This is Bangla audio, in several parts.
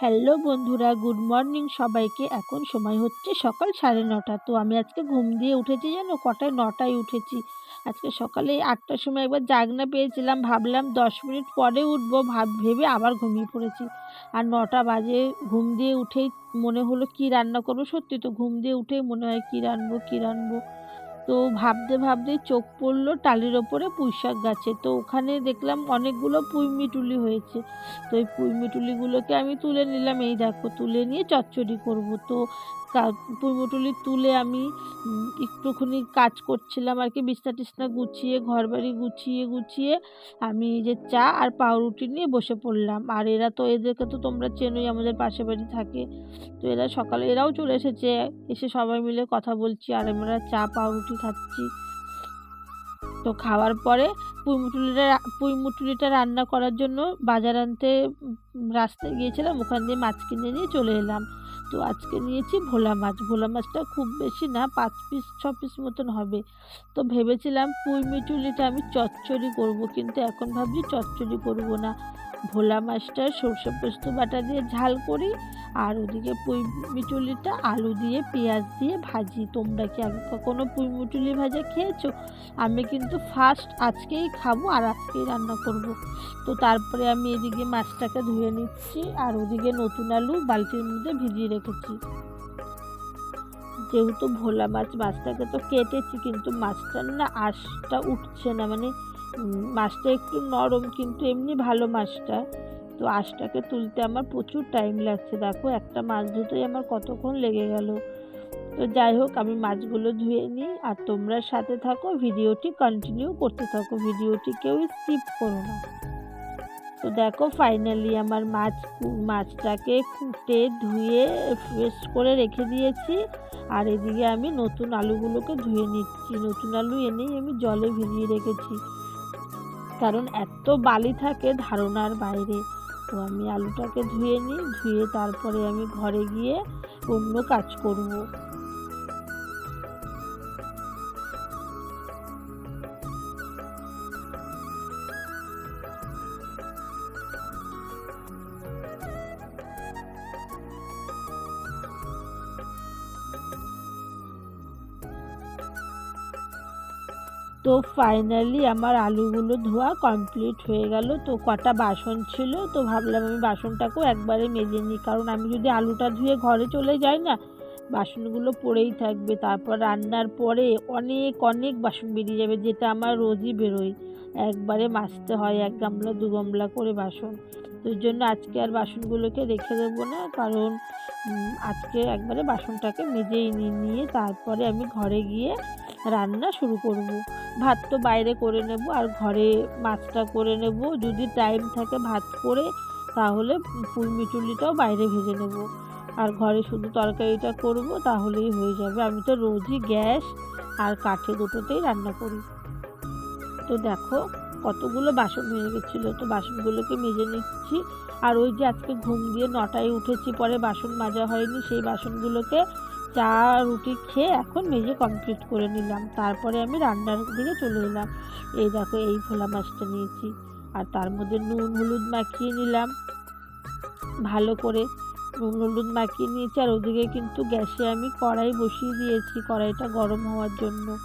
হ্যালো বন্ধুরা, গুড মর্নিং সবাইকে। এখন সময় হচ্ছে সকাল সাড়ে নটা। তো আমি আজকে ঘুম দিয়ে উঠেছি জানো? কটায়? নটায় উঠেছি। আজকে সকালে আটটার সময় একবার জাগনা পেয়েছিলাম। ভাবলাম দশ মিনিট পরে উঠবো। ভাব, ভেবে আবার ঘুমিয়ে পড়েছি। আর নটা বাজে। ঘুম দিয়ে উঠেই মনে হলো কি রান্না করব? সত্যি তো ঘুম দিয়ে উঠেই মনে হয় কি রানবো কি রানবো তো ভাবতে ভাবতে চোখ পড়ল টালির ওপরে পুঁইশাক গাছে। তো ওখানে দেখলাম অনেকগুলো পুঁই মিটুলি হয়েছে। তো এই পুঁই মিটুলিগুলোকে আমি তুলে নিলাম। এই দেখো, তুলে নিয়ে চচ্চড়ি করব। তো পুঁই মিটুলি তুলে আমি একটুখানি কাজ করছিলাম আর কি, বিছনা টিছনা গুছিয়ে ঘর বাড়ি গুছিয়ে গুছিয়ে আমি যে চা আর পাউরুটি নিয়ে বসে পড়লাম। আর এরা তো এদেরকে তো তোমরা চেনোই, আমাদের পাশে বাড়ি থাকে। তো এরা সকালে, এরাও চলে এসেছে। এসে সবাই মিলে কথা বলছি, আর আমরা চা, পাউরুটি খাচ্ছি। তো খাওয়ার পরে পুঁইমুটুলিটা পুঁইমুটুলিটা রান্না করার জন্য বাজার আনতে রাস্তায় গিয়েছিলাম। ওখান দিয়ে মাছ কিনে নিয়ে চলে এলাম। তো আজকে নিয়েছি ভোলা মাছ। ভোলা মাছটা খুব বেশি না, পাঁচ পিস ছ পিস মতন হবে। তো ভেবেছিলাম পুঁই মিটুলিটা আমি চচ্চড়ি করব, কিন্তু এখন ভাবছি চচ্চড়ি করব না। ভোলা মাছটা সর্ষে পোস্ত বাটা দিয়ে ঝাল করি আর ওদিকে পুঁই মিটুলিটা আলু দিয়ে, পেঁয়াজ দিয়ে ভাজি। তোমরা কি আগে কখনো পুঁই মিটুলি ভাজা খেয়েছো? আমি কিন্তু ফার্স্ট আজকেই খাব আর আজকেই রান্না করব। তো তারপরে আমি এদিকে মাছটাকে ধুয়ে নিচ্ছি আর ওদিকে নতুন আলু বালতির মধ্যে ভিজিয়ে রেখেছি। যেহেতু ভোলা মাছ, মাছটাকে তো কেটেছি, কিন্তু মাছটার না আঁশটা উঠছে না। মানে মাছটা একটু নরম, কিন্তু এমনি ভালো মাছটা। তো আঁশটাকে তুলতে আমার প্রচুর টাইম লাগছে। দেখো, একটা মাছ ধুতেই আমার কতক্ষণ লেগে গেল। তো যাই হোক, আমি মাছগুলো ধুয়ে নিই আর তোমরা সাথে থাকো, ভিডিওটি কন্টিনিউ করতে থাকো। ভিডিওটি কেউ স্কিপ করো না। তো দেখো ফাইনালি আমার মাছ, মাছটাকে কুটে, ধুয়ে ফ্রেশ করে রেখে দিয়েছি। আর এদিকে আমি নতুন আলুগুলোকে ধুয়ে নিচ্ছি। নতুন আলু এনেই আমি জলে ভিজিয়ে রেখেছি। কারণ এত বালি থাকে ধারণার বাইরে। তো আমি আলুটাকে ধুয়ে নিই ধুয়ে তারপরে আমি ঘরে গিয়ে অন্য কাজ করব। তো ফাইনালি আমার আলুগুলো ধোয়া কমপ্লিট হয়ে গেল। তো কটা বাসন ছিল, তো ভাবলাম আমি বাসনটাকেও একবারে মেজে নিই, কারণ আমি যদি আলুটা ধুয়ে ঘরে চলে যাই না, বাসনগুলো পড়েই থাকবে। তারপর রান্নার পরে অনেক অনেক বাসন বেরিয়ে যাবে, যেটা আমার রোজই বেরোয়। একবারে মাজতে হয়, এক গামলা, দু গামলা করে বাসন। তো জন্য আজকে আর বাসনগুলোকে রেখে দেবো না, কারণ আজকে একবারে বাসনটাকে মেজেই নিয়ে তারপরে আমি ঘরে গিয়ে রান্না শুরু করব। ভাত তো বাইরে করে নেব আর ঘরে মাছটা করে নেব। যদি টাইম থাকে ভাত করে, তাহলে ফুল মিচুলিটাও বাইরে ভেজে নেব। আর ঘরে শুধু তরকারিটা করব, তাহলেই হয়ে যাবে। আমি তো রোজই গ্যাস আর কাঠে দুটোতেই রান্না করি। তো দেখো, কতগুলো বাসন হয়ে গেছিল। তো বাসনগুলোকে মেজে নিচ্ছি। আর ওই যে আজকে ঘুম দিয়ে নটায় উঠেছি, পরে বাসন মাজা হয়নি, সেই বাসনগুলোকে চা, রুটি খেয়ে এখন মেজে কমপ্লিট করে নিলাম। তারপরে আমি রান্নার দিকে চলে এলাম। এই দেখো, এই ভোলা মাছটা নিয়েছি। আর তার মধ্যে নুন হলুদ মাখিয়ে নিলাম। ভালো করে নুন হলুদ মাখিয়ে নিয়েছি। আর ওদিকে কিন্তু গ্যাসে আমি কড়াই বসিয়ে দিয়েছি, কড়াইটা গরম হওয়ার জন্য।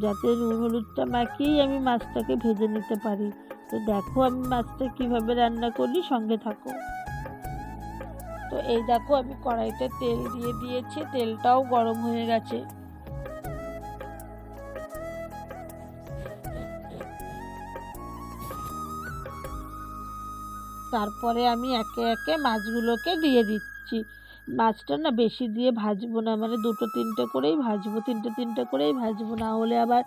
যাতে নুন হলুদটা মাখিয়েই আমি মাছটাকে ভেজে নিতে পারি। তো দেখো আমি মাছটা কীভাবে রান্না করি, সঙ্গে থাকো। তো এই দেখো আমি কড়াইতে তেল দিয়ে দিয়েছি, তেলটাও গরম হয়ে গেছে। তারপরে আমি একে একে মাছগুলোকে দিয়ে দিচ্ছি। মাছটা না বেশি দিয়ে ভাজবো না মানে দুটো তিনটে করেই ভাজবো, তিনটে তিনটে করেই ভাজবো, না হলে আবার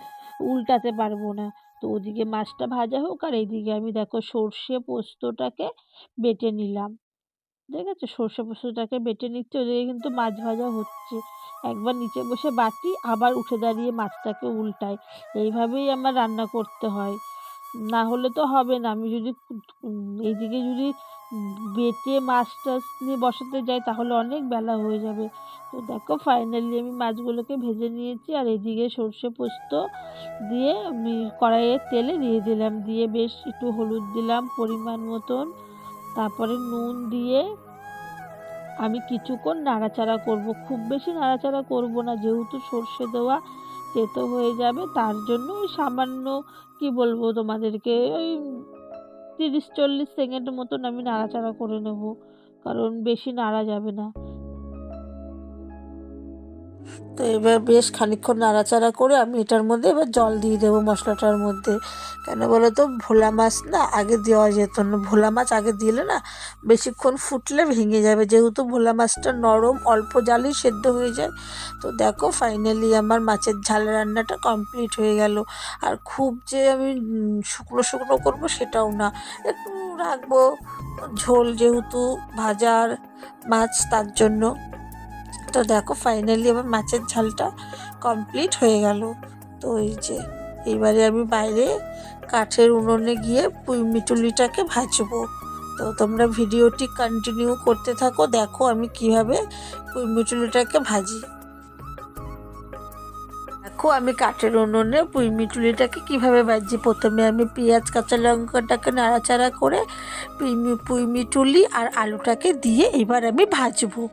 উল্টাতে পারব না। তো ওদিকে মাছটা ভাজা হোক, আর এইদিকে আমি দেখো সর্ষে পোস্তটাকে বেটে নিলাম। দেখেছ সর্ষে পোস্তটাকে বেটে নিচ্ছে, ওদিকে কিন্তু মাছ ভাজা হচ্ছে। একবার নিচে বসে বাটি, আবার উঠে দাঁড়িয়ে মাছটাকে উল্টাই এইভাবেই আমার রান্না করতে হয়। না হলে তো হবে না। আমি যদি এইদিকে যদি বেটে মাছ টাছ নিয়ে বসাতে যাই, তাহলে অনেক বেলা হয়ে যাবে। তো দেখো ফাইনালি আমি মাছগুলোকে ভেজে নিয়েছি, আর এদিকে সর্ষে পোস্ত দিয়ে আমি কড়াইয়ের তেলে দিয়ে দিলাম। দিয়ে বেশ একটু হলুদ দিলাম, পরিমাণ মতন। তারপরে নুন দিয়ে আমি কিছুক্ষণ নাড়াচাড়া করব। খুব বেশি নাড়াচাড়া করব না, যেহেতু সর্ষে দেওয়া তেতো হয়ে যাবে, তার জন্য ওই সামান্য, কি বলব তোমাদেরকে, ওই তিরিশ চল্লিশ সেকেন্ড মতন আমি নাড়াচাড়া করে নেব, কারণ বেশি নাড়া যাবে না। তো এবার বেশ খানিকক্ষণ নাড়াচাড়া করে আমি এটার মধ্যে এবার জল দিয়ে দেবো মশলাটার মধ্যে। কেন বলো তো ভোলা মাছ না আগে দেওয়া যেত না। ভোলা মাছ আগে দিলে না বেশিক্ষণ ফুটলে ভেঙে যাবে। যেহেতু ভোলা মাছটা নরম, অল্প জালেই সেদ্ধ হয়ে যায়। তো দেখো ফাইনালি আমার মাছের ঝাল রান্নাটা কমপ্লিট হয়ে গেল। আর খুব যে আমি শুকনো শুকনো করব সেটাও না। একটু রাখব। ঝোল যেহেতু ভাজার মাছ, তার জন্য। তো দেখো ফাইনালি আমার মাছের ঝালটা কমপ্লিট হয়ে গেল। তো এই যে এবারে আমি বাইরে কাঠের উনুনে গিয়ে পুঁই মিটুলিটাকে ভাজবো। তো তোমরা ভিডিওটি কন্টিনিউ করতে থাকো, দেখো আমি কীভাবে পুঁই মিটুলিটাকে ভাজি। দেখো, আমি কাঠের উনুনে পুঁই মিটুলিটাকে কীভাবে ভাজি প্রথমে আমি পেঁয়াজ, কাঁচা লঙ্কাটাকে নাড়াচাড়া করে পুঁই পুঁই মিটুলি আর আলুটাকে দিয়ে এবার আমি ভাজবো।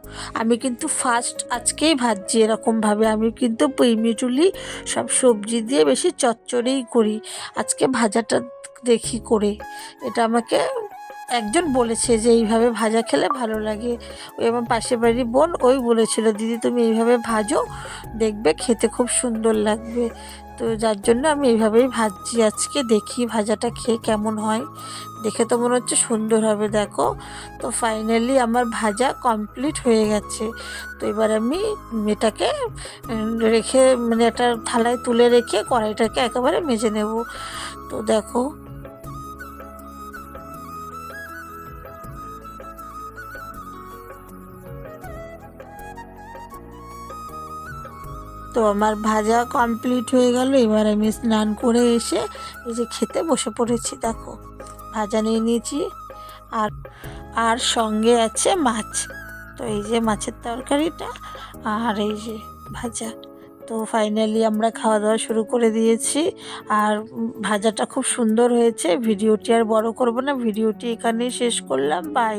আমি কিন্তু ফার্স্ট আজকেই ভাজছি এরকমভাবে। আমি কিন্তু পুঁই মিটুলি সব সবজি দিয়ে বেশি চচ্চড়েই করি। আজকে ভাজাটা দেখি করে। এটা আমাকে একজন বলেছে যে, এইভাবে ভাজা খেলে ভালো লাগে। ওই আমার পাশের বাড়ির বোন ওই বলেছিল, দিদি, তুমি এইভাবে ভাজো, দেখবে খেতে খুব সুন্দর লাগবে। তো যার জন্য আমি এইভাবেই ভাজছি আজকে, দেখি ভাজাটা খেয়ে কেমন হয়। দেখে তো মনে হচ্ছে সুন্দর হবে, দেখো। তো ফাইনালি আমার ভাজা কমপ্লিট হয়ে গেছে। তো এবার আমি এটাকে রেখে মানে একটা থালায় তুলে রেখে কড়াইটাকে একেবারে মেজে নেব। তো দেখো তো আমার ভাজা কমপ্লিট হয়ে গেল। এবার আমি স্নান করে এসে এই যে খেতে বসে পড়েছি, দেখো। ভাজা নিয়ে নিয়েছি আর আর সঙ্গে আছে মাছ। তো এই যে মাছের তরকারিটা আর এই যে ভাজা। তো ফাইনালি আমরা খাওয়া দাওয়া শুরু করে দিয়েছি। আর ভাজাটা খুব সুন্দর হয়েছে। ভিডিওটি আর বড় করব না। ভিডিওটি এখানেই শেষ করলাম। বাই